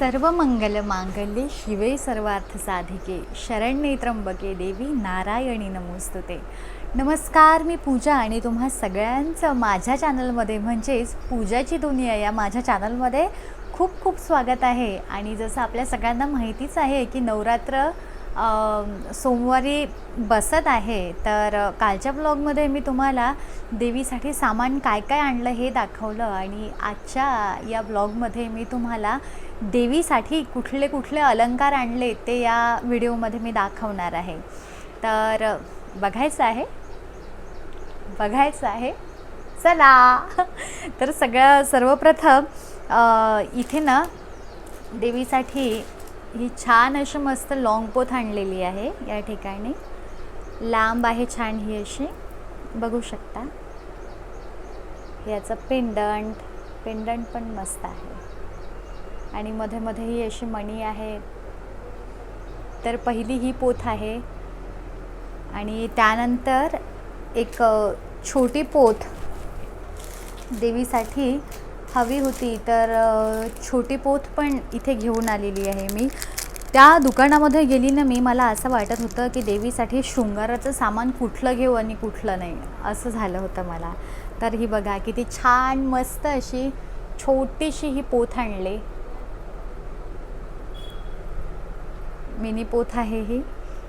सर्व मंगल मांगल्ये शिवे सर्वार्थ साधिके. शरण्ये त्र्यंबके देवी नारायणी नमोस्तुते. नमस्कार मी पूजा आणि तुम्हा सगळ्यांचं माझ्या चॅनलमध्ये म्हणजेच पूजाची दुनिया या माझ्या चॅनलमध्ये खूप खूप स्वागत आहे. आणि जसं आपल्या सगळ्यांना माहितीच आहे की नवरात्र सोमवारी बसत आहे. तर कालच्या ब्लॉगमध्ये मी तुम्हाला देवीसाठी सामान काय काय आणलं हे दाखवलं आणि आजच्या या ब्लॉगमध्ये मी तुम्हाला देवीसाठी कुठले कुठले अलंकार आणले ते या व्हिडिओमध्ये मी दाखवणार आहे. तर बघायचं आहे. बघायचं आहे. चला. तर सगळं सर्वप्रथम इथे ना देवीसाठी ही छान अशी मस्त लॉंग पोथ आणलेली आहे या ठिकाणी. लांब आहे छान ही अशी. बघू शकता. याचं पेंडंट पेंडंट पण मस्त आहे. आणि मध्ये मध्ये ही अशी मणी आहे. तर पहिली ही पोथ आहे. आणि त्यानंतर एक छोटी पोथ देवीसाठी हवी होती. तर छोटी पोथ पण इथे घेऊन आलेली आहे मी. त्या दुकानामध्ये गेली ना मी मला असं वाटत होतं की देवीसाठी शृंगाराचं सामान कुठलं घेऊ आणि कुठलं नाही. असं झालं होतं मला. तर ही बघा किती छान मस्त अशी छोटीशी ही पोथ आणली. मिनी पोथ आहे ही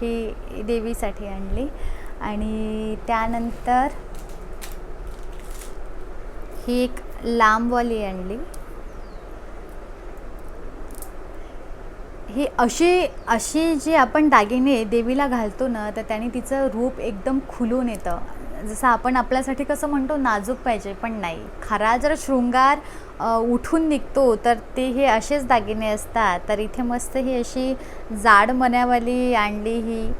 ही देवीसाठी आणली. आणि त्यानंतर ही एक लांबवाली आणली. ही अशी अशी जी आपण दागिने देवीला घालतो ना तर त्याने तिचं रूप एकदम खुलून येतं. जसं आपण आपल्यासाठी कसं म्हणतो नाजूक पाहिजे पण नाही. खरा जर शृंगार उठून निघतो तर ते हे असेच दागिने असतात. तर इथे मस्त ही अशी जाड मण्यावाली आणली ही.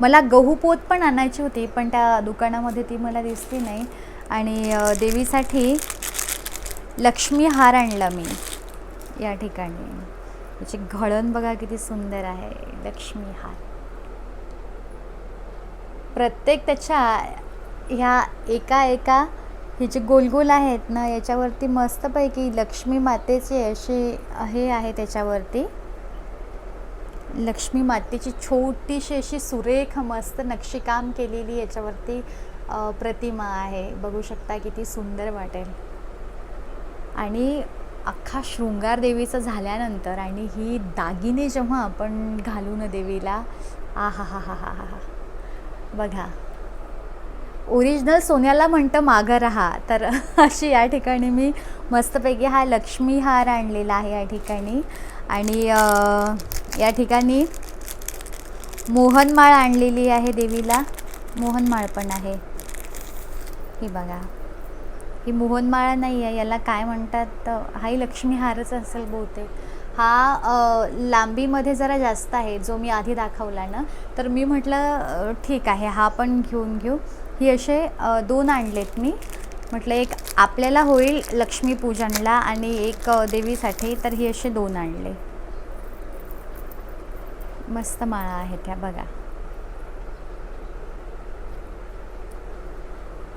मला गहू पोत पण आणायची होती पण त्या दुकानामध्ये ती मला दिसली नाही. आणि देवीसाठी लक्ष्मी हार आणला मी या ठिकाणी. त्याची घळण बघा किती सुंदर आहे. लक्ष्मी हार. प्रत्येक त्याच्या ह्या एका एका हे जे गोलगोल आहेत ना याच्यावरती मस्तपैकी लक्ष्मी मातेचे असे हे आहे त्याच्यावरती. लक्ष्मी मातेची छोटीशी अशी सुरेख मस्त नक्षीकाम केलेली याच्यावरती प्रतिमा आहे. बघू शकता किती सुंदर वाटेल. आणि अख्खा शृंगार देवीचं झाल्यानंतर आणि ही दागिने जेव्हा आपण घालू ना देवीला आ हा हा हा हा हा हा. बघा. ओरिजिनल सोन्याला म्हणतं मागं राहा. तर अशी या ठिकाणी मी मस्तपैकी हा लक्ष्मी हार आणलेला आहे या ठिकाणी. आणि या ठिकाणी मोहनमाळ आणलेली आहे देवीला. मोहनमाळ पण आहे. ही बघा. ही मोहनमाळा नाही आहे. याला काय म्हणतात? हाही लक्ष्मी हारच असेल बहुतेक. हा लांबीमध्ये जरा जास्त आहे जो मी आधी दाखवला ना तर मी म्हटलं ठीक आहे हा पण घेऊन घेऊ. ही असे दोन आणलेत मी. म्हटलं एक आपल्याला होईल लक्ष्मीपूजनला आणि एक देवीसाठी तर ही असे दोन आणले. मस्त माळा आहेत ह्या बघा.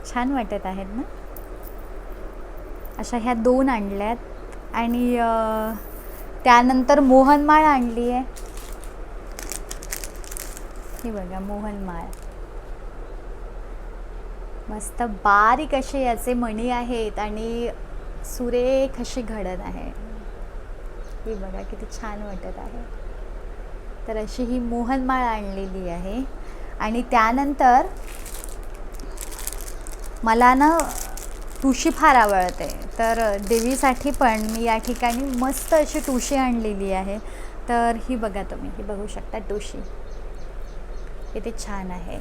छान वाटत आहेत ना? अशा ह्या दोन आणल्यात आणि त्यानंतर मोहनमाळ आणली आहे. ही बघा मोहनमाळ मस्त बारीक असे याचे मणी आहेत आणि सुरेख अशी घडत आहे. ही बघा किती छान वाटत आहे. तर अशी ही मोहनमाळ आणलेली आहे. आणि त्यानंतर मला ना तुशी फार आवडते. तर देवीसाठी पण मी या ठिकाणी मस्त अशी तुशी आणलेली आहे. तर ही बघा तुम्ही ही बघू शकता तुशी किती छान आहे.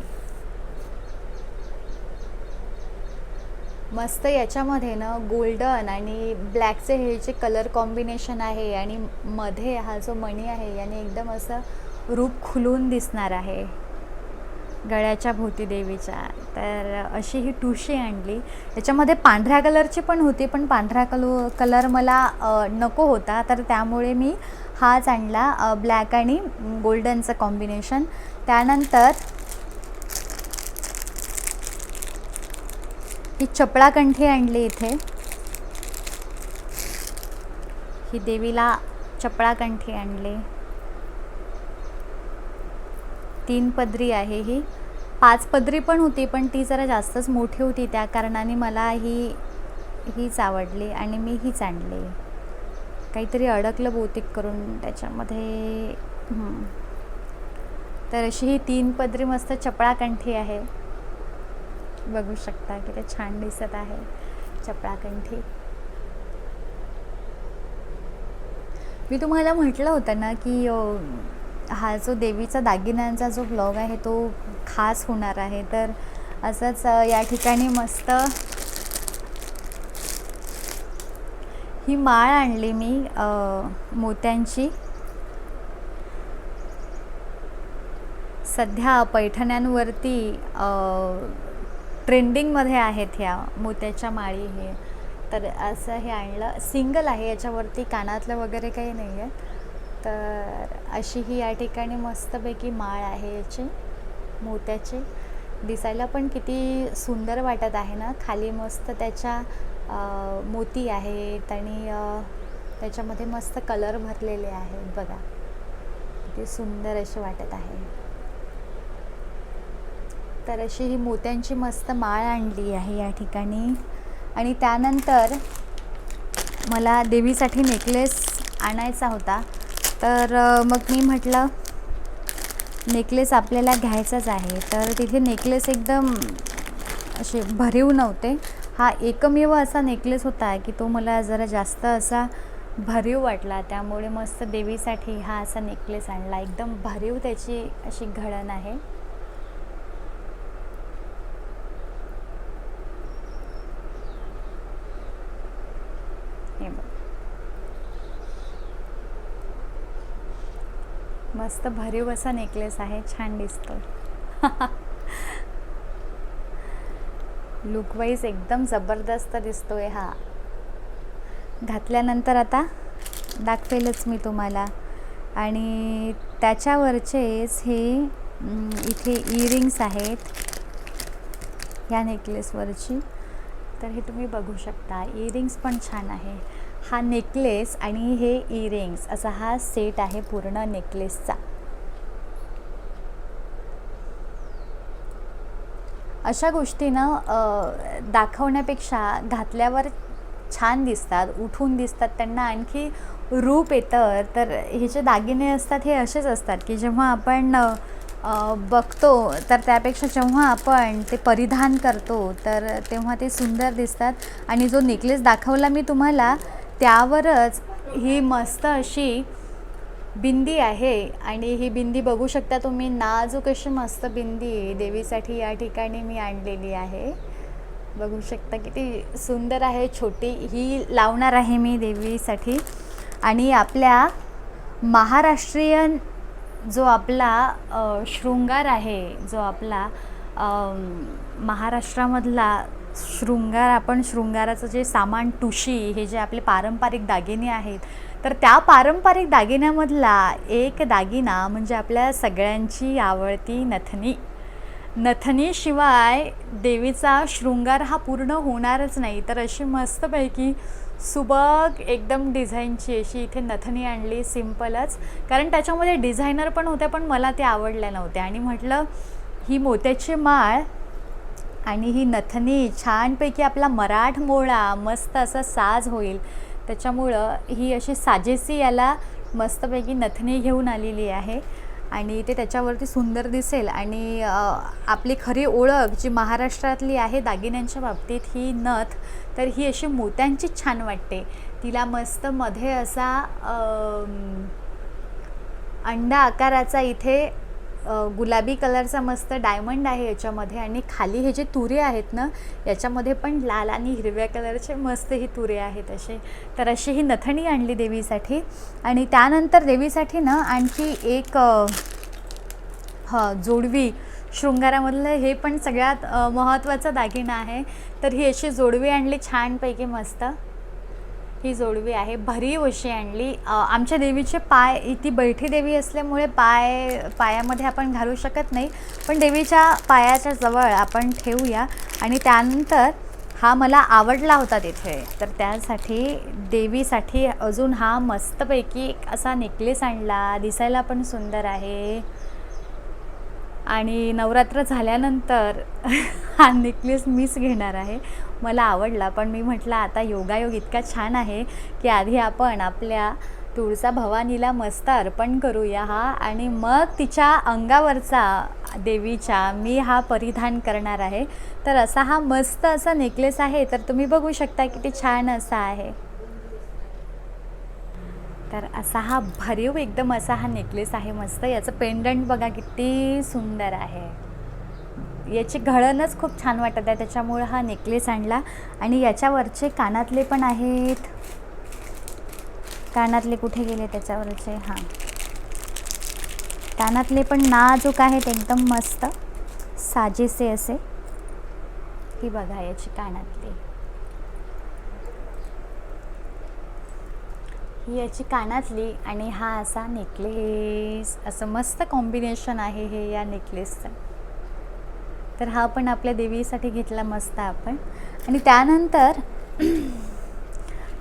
मस्त याच्यामध्ये ना गोल्डन आणि ब्लॅकचे हे जे कलर कॉम्बिनेशन आहे आणि मध्ये हा जो मणी आहे याने एकदम असं रूप खुलून दिसणार आहे. गळ्याच्या भोवती देवीच्या. तर अशी ही टुशी आणली. त्याच्यामध्ये पांढऱ्या कलरची पण होती पण पांढरा कलो कलर मला नको होता. तर त्यामुळे मी हाच आणला ब्लॅक आणि गोल्डनचं कॉम्बिनेशन. त्यानंतर ही चपळाकंठी आणली इथे. ही देवीला चपळाकंठी आणली. तीन पदरी आहे ही. पाच पदरी पण होती पण ती जरा जास्तच मोठी होती. त्या कारणाने मला ही हीच आवडली आणि मी हीच आणली. काहीतरी अडकलं बहुतेक करून त्याच्यामध्ये. तर अशी ही तीन पदरी मस्त चपळाकंठी आहे. बघू शकता किती छान दिसत आहे चपळाकंठी. मी तुम्हाला म्हटलं होतं ना की हा जो देवीचा दागिन्यांचा जो ब्लॉग आहे तो खास होणार आहे. तर असंच या ठिकाणी मस्त ही माळ आणली मी मोत्यांची. सध्या पैठण्यांवरती ट्रेंडिंगमध्ये आहेत ह्या मोत्याच्या माळी हे. तर असं हे आणलं. सिंगल आहे याच्यावरती कानातलं वगैरे काही नाही आहे. तर अशी ही या ठिकाणी मस्तपैकी माळ आहे याची मोत्याची. दिसायला पण किती सुंदर वाटत आहे ना? खाली मस्त त्याच्या मोती आहेत आणि त्याच्यामध्ये मस्त कलर भरलेले आहेत बघा. किती सुंदर असे वाटत आहे. तर अशी ही मोत्यांची मस्त माळ आणली आहे या ठिकाणी. आणि त्यानंतर मला देवीसाठी नेकलेस आणायचा होता. तर मग मी म्हटलं नेकलेस आपल्याला घ्यायचाच आहे. तर तिथे नेकलेस एकदम असे भरीव नव्हते. हा एकमेव असा नेकलेस होता की तो मला जरा जास्त असा भरीव वाटला. त्यामुळे मस्त देवीसाठी हा असा नेकलेस आणला. एकदम भरीव त्याची अशी घडण आहे हे बघ मस्त भरीव असा नेकलेस आहे छान दिसतो लुकवाईज एकदम जबरदस्त दिसतोय हा. घातल्यानंतर आता दाखवेलच मी तुम्हाला. आणि त्याच्यावरचेच हे इथे इयरिंग्स आहेत. ह्या नेकलेसवरची तर हे तुम्ही बघू शकता. इयरिंग्स पण छान आहे. हा नेकलेस आणि हे इयरिंग्स असा हा सेट आहे पूर्ण नेकलेसचा अशा गोष्टीनं दाखवण्यापेक्षा घातल्यावर छान दिसतात उठून दिसतात त्यांना आणखी रूप येतं. तर हे जे दागिने असतात हे असेच असतात की जेव्हा आपण बघतो तर त्यापेक्षा जेव्हा आपण ते परिधान करतो तर तेव्हा ते सुंदर दिसतात. आणि जो नेकलेस दाखवला मी तुम्हाला त्यावरच ही मस्त अशी बिंदी आहे आणि ही बिंदी बघू शकता तुम्ही. नाजूक अशी मस्त बिंदी देवीसाठी या ठिकाणी मी आणलेली आहे. बघू शकता किती सुंदर आहे. छोटी ही लावणार आहे मी देवीसाठी. आणि आपल्या महाराष्ट्रीयन जो आपला शृंगार आहे जो आपला महाराष्ट्रामधला शृंगार आपण शृंगाराचं जे सामान टुशी हे जे आपले पारंपरिक दागिने आहेत तर त्या पारंपरिक दागिन्यामधला एक दागिना म्हणजे आपल्या सगळ्यांची आवडती नथनी. नथनीशिवाय देवीचा शृंगार हा पूर्ण होणारच नाही. तर अशी मस्तपैकी सुबक एकदम डिझाईनची अशी इथे नथनी आणली सिम्पलच. कारण त्याच्यामध्ये डिझायनर पण होत्या पण मला ते आवडल्या नव्हत्या. आणि म्हटलं ही मोत्याची माळ आणि ही नथनी छानपैकी आपला मराठमोळा मस्त असा साज होईल. त्याच्यामुळं ही अशी साजेसी याला मस्तपैकी नथनी घेऊन आलेली आहे. आणि ते त्याच्यावरती सुंदर दिसेल. आणि आपली खरी ओळख जी महाराष्ट्रातली आहे दागिन्यांच्या बाबतीत ही नथ तर ही अशी मोत्यांचीच छान वाटते. तिला मस्त मध्ये असा अंडा आकाराचा इथे गुलाबी कलरचा मस्त डायमंड आहे याच्यामध्ये आणि खाली हे जे तुरे आहेत ना याच्यामध्ये पण लाल आणि हिरव्या कलरचे मस्त ही तुरे आहेत असे. तर अशी ही नथणी आणली देवीसाठी. आणि त्यानंतर देवीसाठी ना आणखी एक ह जोडवी. शृंगारामधलं हे पण सगळ्यात महत्त्वाचा दागिना आहे. तर ही अशी जोडवी आणली छानपैकी मस्त. ही जोडवी आहे. भरीव अशी आणली. आमच्या देवीचे पाय ती बैठी देवी असल्यामुळे पाय पायामध्ये आपण घालू शकत नाही. पण देवीच्या पायाच्या जवळ आपण ठेवूया. आणि त्यानंतर हा मला आवडला होता तिथे. तर त्यासाठी देवीसाठी अजून हा मस्तपैकी एक असा नेकलेस आणला. दिसायला पण सुंदर आहे. आणि नवरात्र झाल्यानंतर हा नेकलेस मीच घेणार आहे. मला आवडला पण मी म्हटलं आता योगायोग इतका छान आहे की आधी आपण आपल्या तुळसा भवानीला मस्त अर्पण करूया हा आणि मग तिच्या अंगावरचा देवीच्या मी हा परिधान करणार आहे. तर असा हा मस्त असा नेकलेस आहे तर तुम्ही बघू शकता किती छान असा आहे. तर असा हा भरीव एकदम असा हा नेकलेस आहे मस्त. याचं पेंडंट बघा किती सुंदर आहे. याची घळणच खूप छान वाटत आहे. त्याच्यामुळं हा नेकलेस आणला. आणि याच्यावरचे कानातले पण आहेत. कानातले कुठे गेले त्याच्यावरचे? हां. कानातले पण नाजूक आहेत एकदम मस्त. साजेसे असे. ही बघा याची कानातली. ही याची कानातली आणि हा असा नेकलेस असं मस्त कॉम्बिनेशन आहे हे या नेकलेसचं तर हा पण आपल्या देवीसाठी घेतला मस्त आपण. आणि त्यानंतर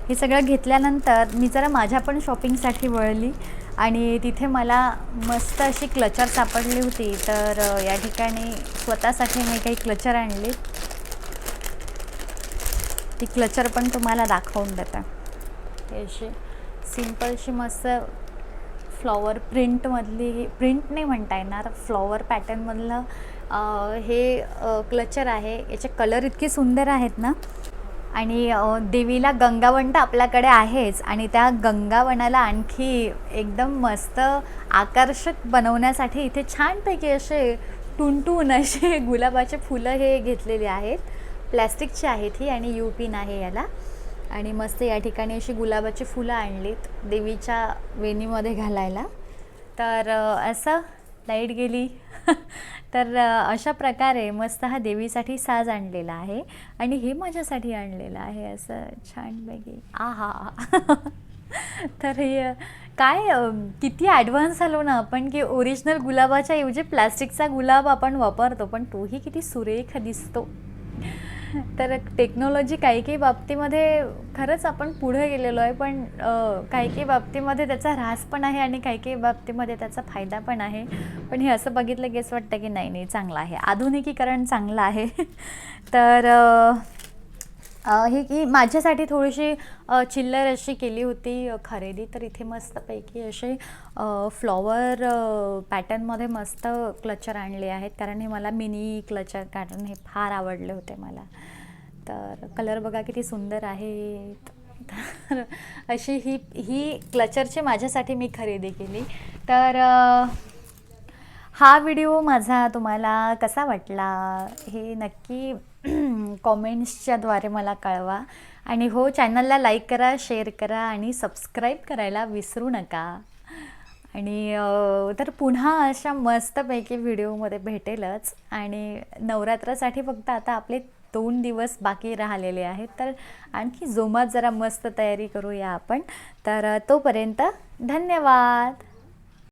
हे सगळं घेतल्यानंतर मी जरा माझ्या पण शॉपिंगसाठी वळली आणि तिथे मला मस्त अशी क्लचर सापडली होती. तर या ठिकाणी स्वतःसाठी मी काही क्लचर आणली. ती क्लचर पण तुम्हाला दाखवून देते. हे अशी सिम्पलशी मस्त फ्लॉवर प्रिंटमधली प्रिंट नाही म्हणता येणार फ्लॉवर पॅटर्नमधलं हे क्लचर आहे. याचे कलर इतके सुंदर आहेत ना? आणि देवीला गंगावण तर आपल्याकडे आहेच. आणि त्या गंगावणाला आणखी एकदम मस्त आकर्षक बनवण्यासाठी इथे छानपैकी असे टुनटून असे गुलाबाचे फुलं हे घेतलेले आहेत. प्लॅस्टिकची आहेत ही आणि यू पिन आहे याला. आणि मस्त या ठिकाणी अशी गुलाबाची फुलं आणलीत देवीच्या वेणीमध्ये घालायला. तर असं लाइट गेली. तर अशा प्रकारे मस्त हा देवीसाठी साज आणलेला आहे आणि हे माझ्यासाठी आणलेलं आहे असं छानपैकी आहा. तर हे काय किती ॲडव्हान्स झालो ना आपण की ओरिजिनल गुलाबाच्या ऐवजी प्लॅस्टिकचा गुलाब आपण वापरतो पण तोही किती सुरेख दिसतो. तर टेक्नॉलॉजी काही काही बाबतीमध्ये खरंच आपण पुढे गेलेलो आहे पण काही काही बाबतीमध्ये त्याचा ऱ्हास पण आहे आणि काही काही बाबतीमध्ये त्याचा फायदा पण आहे. पण हे असं बघितलं की असं वाटतं की नाही नाही चांगलं आहे. आधुनिकीकरण चांगलं आहे. तर अ, ही की माझ्यासाठी थोडीशी चिल्लर अशी केली होती खरेदी. तर इथे मस्तपैकी असे फ्लॉवर पॅटर्नमध्ये मस्त क्लचर आणले आहेत. कारण हे मला मिनी क्लचर कारण हे फार आवडले होते मला. तर कलर बघा किती सुंदर आहेत. तर अशी ही ही क्लचरची माझ्यासाठी मी खरेदी केली. तर हा व्हिडिओ माझा तुम्हाला कसा वाटला हे नक्की कॉमेंट्सच्याद्वारे मला कळवा. आणि हो चॅनलला लाईक करा शेअर करा आणि सबस्क्राईब करायला विसरू नका. आणि तर पुन्हा अशा मस्तपैकी व्हिडिओमध्ये भेटेलच. आणि नवरात्रासाठी फक्त आता आपले दोन दिवस बाकी राहिलेले आहेत. तर आणखी जोमात जरा मस्त तयारी करूया आपण. तर तोपर्यंत धन्यवाद!